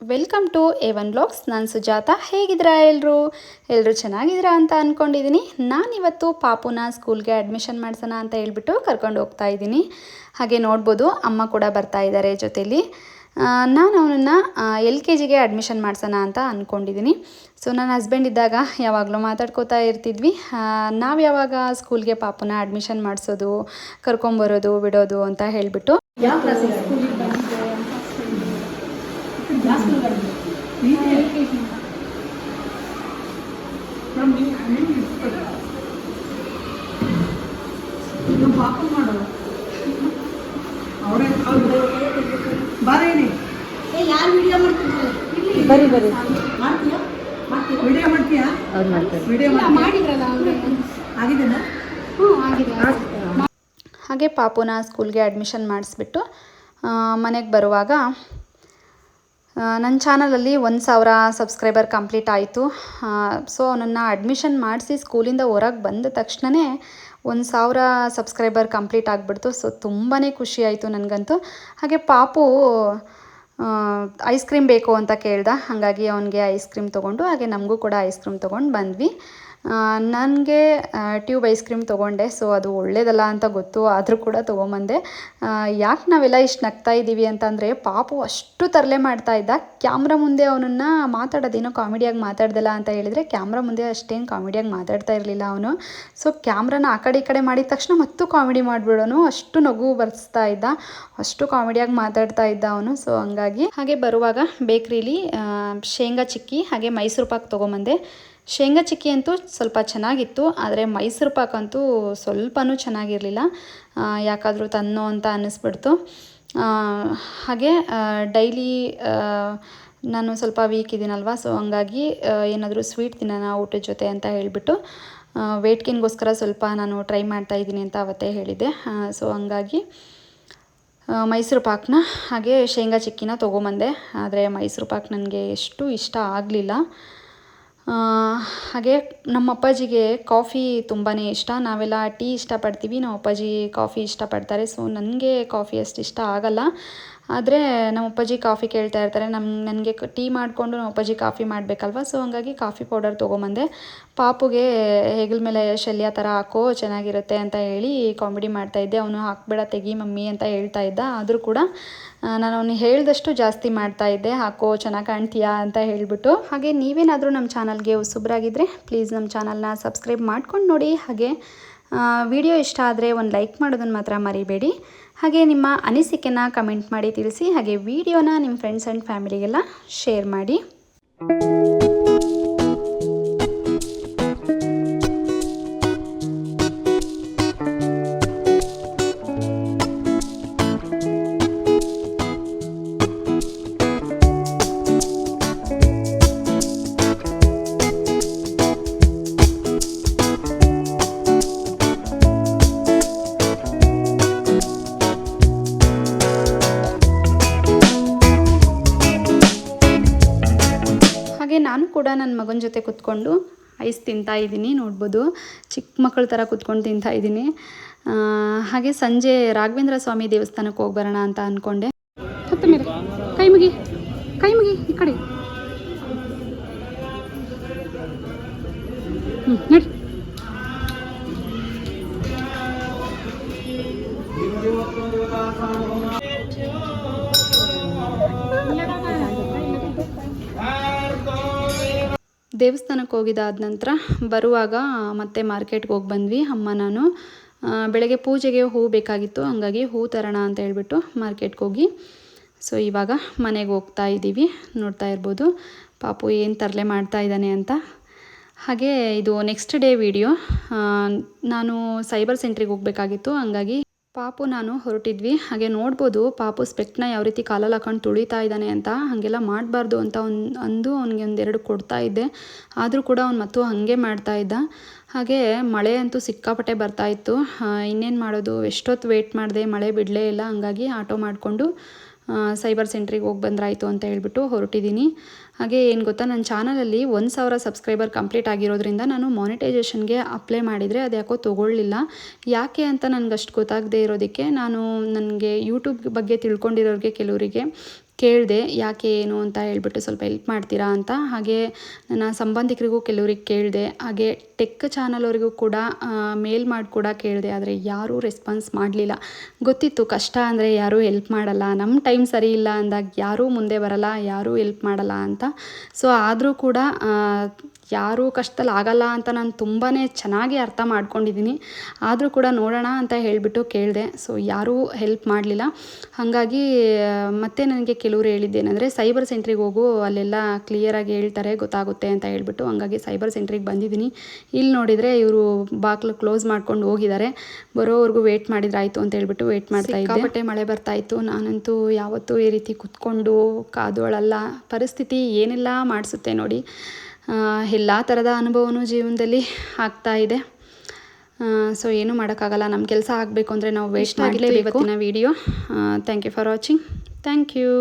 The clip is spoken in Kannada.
Welcome to A one blogs. ನಾನು ಸುಜಾತ. ಹೇಗಿದ್ದೀರಾ ಎಲ್ಲರೂ ಎಲ್ಲರೂ ಚೆನ್ನಾಗಿದ್ದೀರಾ ಅಂತ ಅಂದ್ಕೊಂಡಿದ್ದೀನಿ ನಾನಿವತ್ತು ಪಾಪುನ ಸ್ಕೂಲ್ಗೆ ಅಡ್ಮಿಷನ್ ಮಾಡ್ಸೋಣ ಅಂತ ಹೇಳ್ಬಿಟ್ಟು ಕರ್ಕೊಂಡು ಹೋಗ್ತಾ ಇದ್ದೀನಿ. ಹಾಗೆ ನೋಡ್ಬೋದು, ಅಮ್ಮ ಕೂಡ ಬರ್ತಾ ಇದ್ದಾರೆ ಜೊತೆಯಲ್ಲಿ ನಾನು ಅವನನ್ನು ಎಲ್ ಕೆ ಜಿಗೆ ಅಡ್ಮಿಷನ್ ಮಾಡ್ಸೋಣ ಅಂತ ಅಂದ್ಕೊಂಡಿದ್ದೀನಿ ಸೊ ನನ್ನ ಹಸ್ಬೆಂಡ್ ಇದ್ದಾಗ ಯಾವಾಗಲೂ ಮಾತಾಡ್ಕೋತಾ ಇರ್ತಿದ್ವಿ. ನಾವು ಯಾವಾಗ ಸ್ಕೂಲ್ಗೆ ಪಾಪುನ ಅಡ್ಮಿಷನ್ ಮಾಡಿಸೋದು, ಕರ್ಕೊಂಬರೋದು, ಬಿಡೋದು ಅಂತ ಹೇಳಿಬಿಟ್ಟು. ಯಾವ ಕ್ಲಾಸಿಗೆ ನಮ್ಮ ಪಾಪನ್ ಮಾಡು ಅವರೇ ಬಾರೇನಿ ಯಾರು ವಿಡಿಯೋ ಮಾಡ್ತಿದ್ದಾರೆ? ಬರಿ ಬರಿ. ಮಾಡ್ತೀಯಾ? ಮಾಡ್ತೀಯಾ? ವಿಡಿಯೋ ಮಾಡ್ತೀಯಾ? ಅವ್ರು ಮಾಡ್ತಾರೆ. ವಿಡಿಯೋ ಇಲ್ಲ, ಮಾಡಿದ್ರಲ್ಲ ಅವ್ರು. ಆಗಿದೆನಾ? ಹ್ಞೂ ಆಗಿದೆ ಹಾಗೆ ಪಾಪುನ ಸ್ಕೂಲ್ಗೆ ಅಡ್ಮಿಷನ್ ಮಾಡಿಸ್ಬಿಟ್ಟು ಮನೆಗೆ ಬರುವಾಗ ನನ್ನ ಚಾನಲಲ್ಲಿ ಒಂದು ಸಾವಿರ ಸಬ್ಸ್ಕ್ರೈಬರ್ ಕಂಪ್ಲೀಟ್ ಆಯಿತು. ಸೊ ಅವನನ್ನು ಅಡ್ಮಿಷನ್ ಮಾಡಿಸಿ ಸ್ಕೂಲಿಂದ ಹೊರಗೆ ಬಂದ ತಕ್ಷಣವೇ ಒಂದು ಸಾವಿರ ಸಬ್ಸ್ಕ್ರೈಬರ್ ಕಂಪ್ಲೀಟ್ ಆಗಿಬಿಡ್ತು. ಸೊ ತುಂಬಾ ಖುಷಿ ಆಯಿತು ನನಗಂತೂ. ಹಾಗೆ ಪಾಪು ಐಸ್ ಕ್ರೀಮ್ ಬೇಕು ಅಂತ ಕೇಳ್ದ. ಹಾಗಾಗಿ ಅವನಿಗೆ ಐಸ್ ಕ್ರೀಮ್ ತೊಗೊಂಡು, ಹಾಗೆ ನಮಗೂ ಕೂಡ ಐಸ್ ಕ್ರೀಮ್ ತೊಗೊಂಡು ಬಂದ್ವಿ. ನನಗೆ ಟ್ಯೂಬ್ ಐಸ್ ಕ್ರೀಮ್ ತೊಗೊಂಡೆ. ಸೊ ಅದು ಒಳ್ಳೇದಲ್ಲ ಅಂತ ಗೊತ್ತು. ಆದರೂ ಕೂಡ ತೊಗೊಂಬಂದೆ. ಯಾಕೆ ನಾವೆಲ್ಲ ಇಷ್ಟು ನಗ್ತಾ ಇದ್ದೀವಿ ಅಂತಂದರೆ, ಪಾಪು ಅಷ್ಟು ತರಲೆ ಮಾಡ್ತಾ ಇದ್ದ. ಕ್ಯಾಮ್ರಾ ಮುಂದೆ ಅವನನ್ನು ಮಾತಾಡೋದೇನೋ ಕಾಮಿಡಿಯಾಗಿ ಮಾತಾಡ್ದಲ್ಲ ಅಂತ ಹೇಳಿದರೆ, ಕ್ಯಾಮ್ರಾ ಮುಂದೆ ಅಷ್ಟೇನು ಕಾಮಿಡಿಯಾಗಿ ಮಾತಾಡ್ತಾ ಇರಲಿಲ್ಲ ಅವನು. ಸೊ ಕ್ಯಾಮ್ರಾನ ಆ ಕಡೆ ಈ ಕಡೆ ಮಾಡಿದ ತಕ್ಷಣ ಮತ್ತು ಕಾಮಿಡಿ ಮಾಡಿಬಿಡೋನು. ಅಷ್ಟು ನಗು ಬರ್ಸ್ತಾ ಇದ್ದ. ಅಷ್ಟು ಕಾಮಿಡಿಯಾಗಿ ಮಾತಾಡ್ತಾ ಇದ್ದ ಅವನು. ಸೊ ಹಂಗಾಗಿ ಹಾಗೆ ಬರುವಾಗ ಬೇಕ್ರಿಲಿ ಶೇಂಗಾ ಚಿಕ್ಕಿ ಹಾಗೆ ಮೈಸೂರು ಪಾಕ್ ತೊಗೊಂಬಂದೆ. ಶೇಂಗಾ ಚಿಕ್ಕಿ ಅಂತೂ ಸ್ವಲ್ಪ ಚೆನ್ನಾಗಿತ್ತು, ಆದರೆ ಮೈಸೂರು ಪಾಕ್ ಅಂತೂ ಸ್ವಲ್ಪನೂ ಚೆನ್ನಾಗಿರಲಿಲ್ಲ. ಯಾಕಾದರೂ ತನ್ನೋ ಅಂತ ಅನ್ನಿಸ್ಬಿಡ್ತು. ಹಾಗೆ ಡೈಲಿ ನಾನು ಸ್ವಲ್ಪ ವೀಕ್ ಇದ್ದೀನಲ್ವ ಸೊ ಹಂಗಾಗಿ ಏನಾದರೂ ಸ್ವೀಟ್ ತಿನ್ನೋಣ, ಊಟದ ಜೊತೆ ಅಂತ ಹೇಳಿಬಿಟ್ಟು ವೇಟ್ ಗೇನ್ಗೋಸ್ಕರ ಸ್ವಲ್ಪ ನಾನು ಟ್ರೈ ಮಾಡ್ತಾ ಇದ್ದೀನಿ ಅಂತ ಅವತ್ತೇ ಹೇಳಿದ್ದೆ. ಸೊ ಹಂಗಾಗಿ ಮೈಸೂರು ಪಾಕ್ನ, ಹಾಗೆ ಶೇಂಗಾ ಚಿಕ್ಕಿನ ತೊಗೊಂಬಂದೆ. ಆದರೆ ಮೈಸೂರು ಪಾಕ್ ನನಗೆ ಎಷ್ಟು ಇಷ್ಟ ಆಗಲಿಲ್ಲ. ಹಾಗೆ ನಮ್ಮ ಅಪ್ಪಾಜಿಗೆ ಕಾಫಿ ತುಂಬಾ ಇಷ್ಟ. ನಾವೆಲ್ಲ ಟೀ ಇಷ್ಟಪಡ್ತೀವಿ. ನಮ್ಮ ಅಪ್ಪಾಜಿ ಕಾಫಿ ಇಷ್ಟಪಡ್ತಾರೆ. ಸೊ, ನನಗೆ ಕಾಫಿ ಅಷ್ಟು ಇಷ್ಟ ಆಗಲ್ಲ. ಆದರೆ ನಮ್ಮ ಅಪ್ಪಾಜಿ ಕಾಫಿ ಕೇಳ್ತಾ ಇರ್ತಾರೆ. ನಮ್ಮ ನನಗೆ ಟೀ ಮಾಡಿಕೊಂಡು ನಮ್ಮ ಅಪ್ಪಾಜಿ ಕಾಫಿ ಮಾಡಬೇಕಲ್ವ? ಸೊ ಹಂಗಾಗಿ ಕಾಫಿ ಪೌಡರ್ ತೊಗೊಂಬಂದೆ. ಪಾಪುಗೆ ಹೆಗಲ ಮೇಲೆ ಶಲ್ಯ ಥರ ಹಾಕೋ ಚೆನ್ನಾಗಿರುತ್ತೆ ಅಂತ ಹೇಳಿ ಕಾಮಿಡಿ ಮಾಡ್ತಾಯಿದ್ದೆ ಅವನು ಹಾಕ್ಬೇಡ ತೆಗಿ ಮಮ್ಮಿ ಅಂತ ಹೇಳ್ತಾ ಇದ್ದ. ಆದರೂ ಕೂಡ ನಾನು ಅವನು ಹೇಳಿದಷ್ಟು ಜಾಸ್ತಿ ಮಾಡ್ತಾ ಇದ್ದೆ. ಹಾಕೋ, ಚೆನ್ನಾಗಿ ಕಾಣ್ತೀಯಾ ಅಂತ ಹೇಳಿಬಿಟ್ಟು. ಹಾಗೆ ನೀವೇನಾದರೂ ನಮ್ಮ ಚಾನಲ್ಗೆ ಹೊಸಬ್ರಾಗಿದ್ದರೆ ಪ್ಲೀಸ್ ನಮ್ಮ ಚಾನಲ್ನ ಸಬ್ಸ್ಕ್ರೈಬ್ ಮಾಡ್ಕೊಂಡು ನೋಡಿ. ಹಾಗೆ ವಿಡಿಯೋ ಇಷ್ಟ ಆದರೆ ಒಂದು ಲೈಕ್ ಮಾಡೋದನ್ನು ಮಾತ್ರ ಮರಿಬೇಡಿ. ಹಾಗೆ ನಿಮ್ಮ ಅನಿಸಿಕೆನ ಕಮೆಂಟ್ ಮಾಡಿ ತಿಳಿಸಿ, ಹಾಗೆ ವಿಡಿಯೋನ ನಿಮ್ಮ ಫ್ರೆಂಡ್ಸ್ ಆ್ಯಂಡ್ ಫ್ಯಾಮಿಲಿಗೆಲ್ಲ ಶೇರ್ ಮಾಡಿ. ಕೂಡ ನನ್ನ ಮಗನ ಜೊತೆ ಕೂತ್ಕೊಂಡು ಐಸ್ ತಿಂತಾ ಇದ್ದೀನಿ, ನೋಡ್ಬೋದು. ಚಿಕ್ಕ ಮಕ್ಕಳ ಥರ ಕೂತ್ಕೊಂಡು ತಿಂತಾ ಇದ್ದೀನಿ. ಹಾಗೆ ಸಂಜೆ ರಾಘವೇಂದ್ರ ಸ್ವಾಮಿ ದೇವಸ್ಥಾನಕ್ಕೆ ಹೋಗಿ ಬರೋಣ ಅಂತ ಅಂದ್ಕೊಂಡೆ ಕೈಮುಗಿ ಕೈ ಮುಗಿ ಕೈ ಮುಗಿ ಈ ಕಡೆ. ಹ್ಞೂ ನಡಿ. ದೇವಸ್ಥಾನಕ್ಕೆ ಹೋಗಿದ್ದಾದ ನಂತರ ಬರುವಾಗ ಮತ್ತೆ ಮಾರ್ಕೆಟ್ಗೆ ಹೋಗಿ ಬಂದ್ವಿ. ಅಮ್ಮ, ನಾನು ಬೆಳಗ್ಗೆ ಪೂಜೆಗೆ ಹೂ ಬೇಕಾಗಿತ್ತು. ಹಂಗಾಗಿ ಹೂ ತರೋಣ ಅಂತ ಹೇಳ್ಬಿಟ್ಟು ಮಾರ್ಕೆಟ್ಗೆ ಹೋಗಿ. ಸೊ ಇವಾಗ ಮನೆಗೆ ಹೋಗ್ತಾ ಇದ್ದೀವಿ. ನೋಡ್ತಾ ಇರ್ಬೋದು. ಪಾಪು ಏನು ತರಲೆ ಮಾಡ್ತಾ ಇದ್ದಾನೆ ಅಂತ. ಹಾಗೆ ಇದು ನೆಕ್ಸ್ಟ್ ಡೇ ವಿಡಿಯೋ ನಾನು ಸೈಬರ್ ಸೆಂಟ್ರಿಗೆ ಹೋಗಬೇಕಾಗಿತ್ತು. ಹಂಗಾಗಿ ಪಾಪು ನಾನು ಹೊರಟಿದ್ವಿ. ಹಾಗೆ ನೋಡ್ಬೋದು ಪಾಪು ಸ್ಪೆಕ್ಟ್ನ ಯಾವ ರೀತಿ ಕಾಲಲ್ಲಿ ಹಾಕೊಂಡು ತುಳಿತಾ ಇದ್ದಾನೆ ಅಂತ. ಹಾಗೆಲ್ಲ ಮಾಡಬಾರ್ದು ಅಂತ ಒಂದು ಅಂದು ಅವನಿಗೆ ಒಂದೆರಡು ಕೊಡ್ತಾ ಇದ್ದೆ. ಆದರೂ ಕೂಡ ಅವ್ನು ಮತ್ತು ಹಾಗೆ ಮಾಡ್ತಾ ಇದ್ದ. ಹಾಗೆ ಮಳೆ ಅಂತೂ ಸಿಕ್ಕಾಪಟ್ಟೆ ಬರ್ತಾ ಇತ್ತು. ಇನ್ನೇನು ಮಾಡೋದು? ಎಷ್ಟೊತ್ತು ವೆಯ್ಟ್ ಮಾಡಿದೆ? ಮಳೆ ಬಿಡಲೇ ಇಲ್ಲ. ಹಂಗಾಗಿ ಆಟೋ ಮಾಡಿಕೊಂಡು ಸೈಬರ್ ಸೆಂಟ್ರಿಗೆ ಹೋಗಿ ಬಂದ್ರಾಯಿತು ಅಂತ ಹೇಳ್ಬಿಟ್ಟು ಹೊರಟಿದ್ದೀನಿ. ಹಾಗೆ ಏನು ಗೊತ್ತಾ ನನ್ನ ಚಾನಲಲ್ಲಿ ಒಂದು ಸಾವಿರ ಸಬ್ಸ್ಕ್ರೈಬರ್ ಕಂಪ್ಲೀಟ್ ಆಗಿರೋದ್ರಿಂದ ನಾನು ಮಾನಿಟೈಸೇಷನ್ಗೆ ಅಪ್ಲೈ ಮಾಡಿದರೆ ಅದು ಯಾಕೋ ತೊಗೊಳ್ಳಿಲ್ಲ. ಯಾಕೆ ಅಂತ ನನಗಷ್ಟು ಗೊತ್ತಾಗದೇ ಇರೋದಕ್ಕೆ ನಾನು ನನಗೆ ಯೂಟ್ಯೂಬ್ ಬಗ್ಗೆ ತಿಳ್ಕೊಂಡಿರೋರಿಗೆ, ಕೆಲವರಿಗೆ ಕೇಳಿದೆ, ಯಾಕೆ ಏನು ಅಂತ ಹೇಳ್ಬಿಟ್ಟು ಸ್ವಲ್ಪ ಹೆಲ್ಪ್ ಮಾಡ್ತೀರಾ ಅಂತ. ಹಾಗೆ ನನ್ನ ಸಂಬಂಧಿಕರಿಗೂ ಕೆಲವ್ರಿಗೆ ಕೇಳಿದೆ, ಹಾಗೆ ಟೆಕ್ ಚಾನಲ್ ಅವರಿಗೂ ಕೂಡ ಮೇಲ್ ಮಾಡಿ ಕೂಡ ಕೇಳಿದೆ, ಆದರೆ ಯಾರೂ ರೆಸ್ಪಾನ್ಸ್ ಮಾಡಲಿಲ್ಲ. ಗೊತ್ತಿತ್ತು ಕಷ್ಟ ಅಂದರೆ ಯಾರೂ ಹೆಲ್ಪ್ ಮಾಡಲ್ಲ ನಮ್ಮ ಟೈಮ್ ಸರಿ ಇಲ್ಲ ಅಂದಾಗ ಯಾರೂ ಮುಂದೆ ಬರಲ್ಲ, ಯಾರೂ ಹೆಲ್ಪ್ ಮಾಡಲ್ಲ ಅಂತ. ಸೊ ಆದರೂ ಕೂಡ ಯಾರೂ ಕಷ್ಟದಲ್ಲಿ ಆಗಲ್ಲ ಅಂತ ನಾನು ತುಂಬಾ ಚೆನ್ನಾಗಿ ಅರ್ಥ ಮಾಡ್ಕೊಂಡಿದ್ದೀನಿ. ಆದರೂ ಕೂಡ ನೋಡೋಣ ಅಂತ ಹೇಳಿಬಿಟ್ಟು ಕೇಳಿದೆ. ಸೊ ಯಾರೂ ಹೆಲ್ಪ್ ಮಾಡಲಿಲ್ಲ. ಹಾಗಾಗಿ ಮತ್ತೆ ನನಗೆ ಕೆಲವರು ಹೇಳಿದ್ದೇನೆಂದರೆ ಸೈಬರ್ ಸೆಂಟ್ರಿಗೆ ಹೋಗು, ಅಲ್ಲೆಲ್ಲ ಕ್ಲಿಯರಾಗಿ ಹೇಳ್ತಾರೆ, ಗೊತ್ತಾಗುತ್ತೆ ಅಂತ ಹೇಳಿಬಿಟ್ಟು ಹಂಗಾಗಿ ಸೈಬರ್ ಸೆಂಟ್ರಿಗೆ ಬಂದಿದ್ದೀನಿ. ಇಲ್ಲಿ ನೋಡಿದರೆ ಇವರು ಬಾಗಿಲು ಕ್ಲೋಸ್ ಮಾಡ್ಕೊಂಡು ಹೋಗಿದ್ದಾರೆ. ಬರೋವರೆಗೂ ವೇಟ್ ಮಾಡಿದ್ರೆ ಆಯಿತು ಅಂತ ಹೇಳಿಬಿಟ್ಟು ವೆಯ್ಟ್ ಮಾಡ್ತಾ ಇದ್ದೆ. ಮಳೆ ಬರ್ತಾ ಇತ್ತು. ನಾನಂತೂ ಯಾವತ್ತೂ ಈ ರೀತಿ ಕುತ್ಕೊಂಡು ಕಾದೋಳಲ್ಲ ಪರಿಸ್ಥಿತಿ ಏನೆಲ್ಲ, ಮಾಡಿಸುತ್ತೆ ನೋಡಿ. ಎಲ್ಲ ಥರದ ಅನುಭವವೂ ಜೀವನದಲ್ಲಿ ಆಗ್ತಾ ಇದೆ. ಸೊ ಏನೂ ಮಾಡೋಕ್ಕಾಗಲ್ಲ. ನಮ್ಮ ಕೆಲಸ ಆಗಬೇಕು ಅಂದರೆ ನಾವು ವೇಸ್ಟ್ ಆಗಲೇಬೇಕು ಇವತ್ತಿನ video thank you for watching thank you